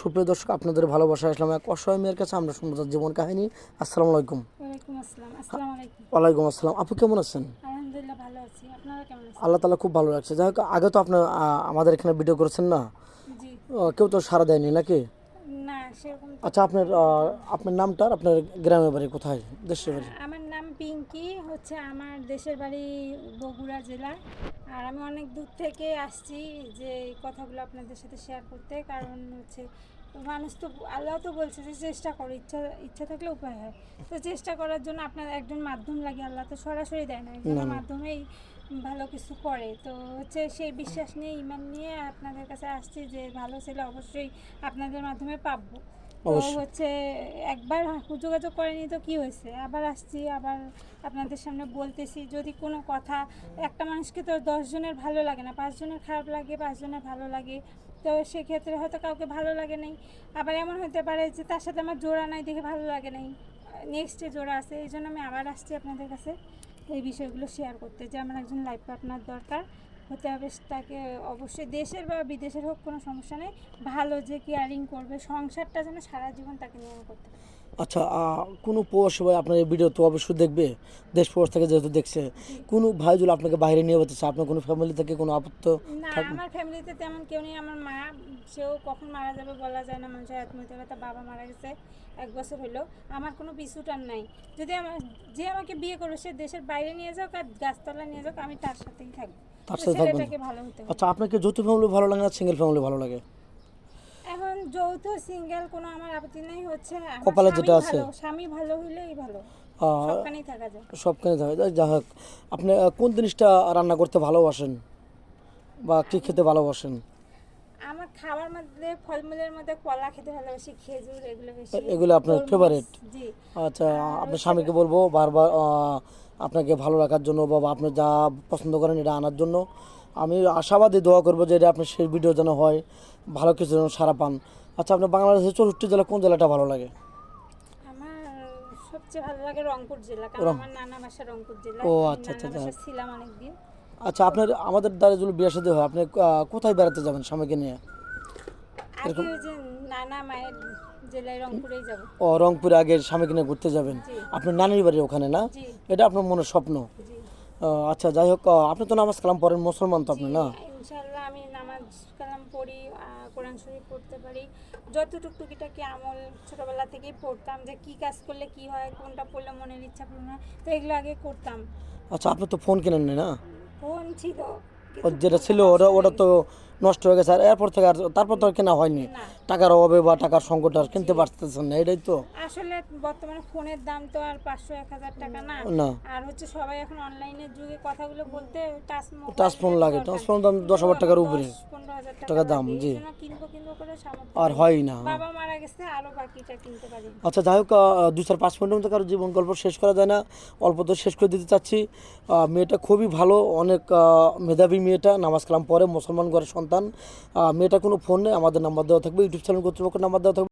সুপ্রিয় দর্শক আপনাদের ভালোবাসা আসলাম এক অসহায় মেয়ের কাছে আমরা শুনব তার জীবন কাহিনী। আসসালামু আলাইকুম। ওয়ালাইকুম আসসালাম আপু কেমন আছেন? আল্লাহ তালা খুব ভালো লাগছে যাই হোক আগে তো আপনার আমাদের এখানে ভিডিও করেছেন না? কেউ তো সারা দেয়নি নাকি? আচ্ছা আপনার আপনার নামটা আপনার গ্রামের বাড়ি কোথায়? দেশের বাড়ি। পিঙ্কি হচ্ছে আমার দেশের বাড়ি বগুড়া জেলা? আর আমি অনেক দূর থেকে আসছি যে এই কথাগুলো আপনাদের সাথে শেয়ার করতে। কারণ হচ্ছে মানুষ তো আল্লাহ তো বলছে যে চেষ্টা করো ইচ্ছা ইচ্ছা থাকলে উপায় হয়। তো চেষ্টা করার জন্য আপনার একজন মাধ্যম লাগে আল্লাহ তো সরাসরি দেয় না। একজনের মাধ্যমেই ভালো কিছু করে। তো হচ্ছে সেই বিশ্বাস নিয়ে ইমান নিয়ে আপনাদের কাছে আসছি যে ভালো ছেলে অবশ্যই আপনাদের মাধ্যমে পাবো। তো হচ্ছে একবার যোগাযোগ করেনি তো কি হয়েছে? আবার আসছি আবার আপনাদের সামনে বলতেছি যদি কোনো কথা একটা মানুষকে তো দশজনের ভালো লাগে না পাঁচজনের খারাপ লাগে পাঁচজনের ভালো লাগে তো সেক্ষেত্রে হয়তো কাউকে ভালো লাগে নাই। আবার এমন হতে পারে যে তার সাথে আমার জোড়া নাই দেখে ভালো লাগে নাই। নেক্সটে জোড়া আছে এই জন্য আমি আবার আসছি আপনাদের কাছে এই বিষয়গুলো শেয়ার করতে যে আমার একজন লাইফ পার্টনার দরকার। হতে হবে তাকে অবশ্যই দেশের বা বিদেশের হোক কোনো সমস্যা নেই ভালো যে কেয়ারিং করবে, সংসারটা যেন সারা জীবন তাকে নিয়ে করতে। আচ্ছা কোনো প্রবাসী ভাই আপনার এই ভিডিও তো অবশ্যই দেখবে। দেশ প্রবাস থেকে যেহেতু দেখছে। কোনো ভাই যদি আপনাকে বাইরে নিয়ে যেতে চায়? আপনার কোনো ফ্যামিলি থেকে কোনো আপত্ত না আমার ফ্যামিলিতে তেমন কেউ নেই। আমার মা সেও কখন মারা যাবে বলা যায় না। মানুষের আত্মহত্যা তার বাবা মারা গেছে এক বছর হলো। আমার কোনো পিছুটান নাই। যদি আমার যে আমাকে বিয়ে করবে সে দেশের বাইরে নিয়ে যাক আর গাছতলা নিয়ে যাক আমি তার সাথেই থাকব। তার সাথে থাকবেন? ভালো আচ্ছা আপনাকে যৌথ ফ্যামিলি ভালো লাগে না সিঙ্গেল ফ্যামিলি ভালো লাগে? যৌথ সিঙ্গেল কোনো আমার আপত্তি নেই হচ্ছে আমার কপালে স্বামী যেটা আছে। ভালো, স্বামী ভালো হইলেই ভালো। আহ, সবখানেই থাকা যায়। সবখানে থাকে যাই- যা হোক আপনি আহ, কোন জিনিসটা রান্না করতে ভালোবাসেন? বা কি খেতে ভালোবাসেন? আমার খাবার মধ্যে ফলমূলের মধ্যে কলা খেতে ভালোবাসি খেজুর এগুলো বেশি। এগুলো আপনার তরমুজ, favorite? জি। আচ্ছা আপনার স্বামীকে বলব বারবার আহ, আপনাকে ভালো রাখার জন্য বা আপনি যা পছন্দ করেন এটা আনার জন্য। আমি আশাবাদী দোয়া করব যে এটা আপনার সেই ভিডিও যেন হয় ভালো কিছু যেন সারা পান। আচ্ছা আপনার বাংলাদেশের চৌষট্টি জেলা কোন জেলাটা ভালো লাগে? সবচেয়ে ভালো লাগে রংপুর জেলা কারণ আমার নানা বাসা রংপুর জেলা। ও, আচ্ছা, আচ্ছা, ছিলাম অনেকদিন। আচ্ছা আপনার আমাদের দ্বারা বিয়ে সাথে হয় আপনি কোথায় বেড়াতে যাবেন স্বামীকে নিয়ে? আগে যে নানা মায়ের জেলায় রংপুরেই যাব। ও রংপুরে আগে স্বামীকে নিয়ে ঘুরতে যাবেন। আপনার নানির বাড়ি ওখানে না? এটা আপনার মনের স্বপ্ন? আচ্ছা যাই হোক আপনি তো নামাজ কালাম পড়েন মুসলমান তো আপনি না? আমি কালাম পড়ি কোরআন শরীফ পড়তে পারি। যতটুক টুকিটাকি আমল ছোটোবেলা থেকেই পড়তাম যে কি কাজ করলে কি হয় কোনটা পড়লে মনের ইচ্ছা পূরণ হয় তো এগুলো আগে করতাম। আচ্ছা আপনি তো ফোন কেনেন না? ফোন ছিল যেটা ছিল ওটা ওটা তো নষ্ট হয়ে গেছে আর এরপর থেকে আর তারপর তো আর কেনা হয়নি। টাকার অভাবে বা টাকার সংকট আর কিনতে পারতেছেন না এটাই তো। আসলে বর্তমানে ফোনের দাম তো আর পাঁচশো এক হাজার টাকা না। আর হচ্ছে সবাই এখন অনলাইনের যুগে কথাগুলো বলতে টাচ ফোন লাগে টাচ ফোন দাম দশ হাজার টাকার উপরে। টাকা দাম, জি। আর হয় না। বাবা মারা গেছে আরও বাকিটা কিনতে পারি। আচ্ছা যাই হোক দু চার পাঁচ মিনিটের মধ্যে কারও জীবন গল্প শেষ করা যায় না। অল্প তো শেষ করে দিতে চাচ্ছি। মেয়েটা খুবই ভালো অনেক মেধাবী মেয়েটা নামাজ কালাম পরে মুসলমান ঘরের সন্তান। মেয়েটা কোনো ফোন নেই আমাদের নাম্বার দেওয়া থাকবে ইউটিউব চ্যানেল কর্তৃপক্ষের নাম্বার দেওয়া থাকবে।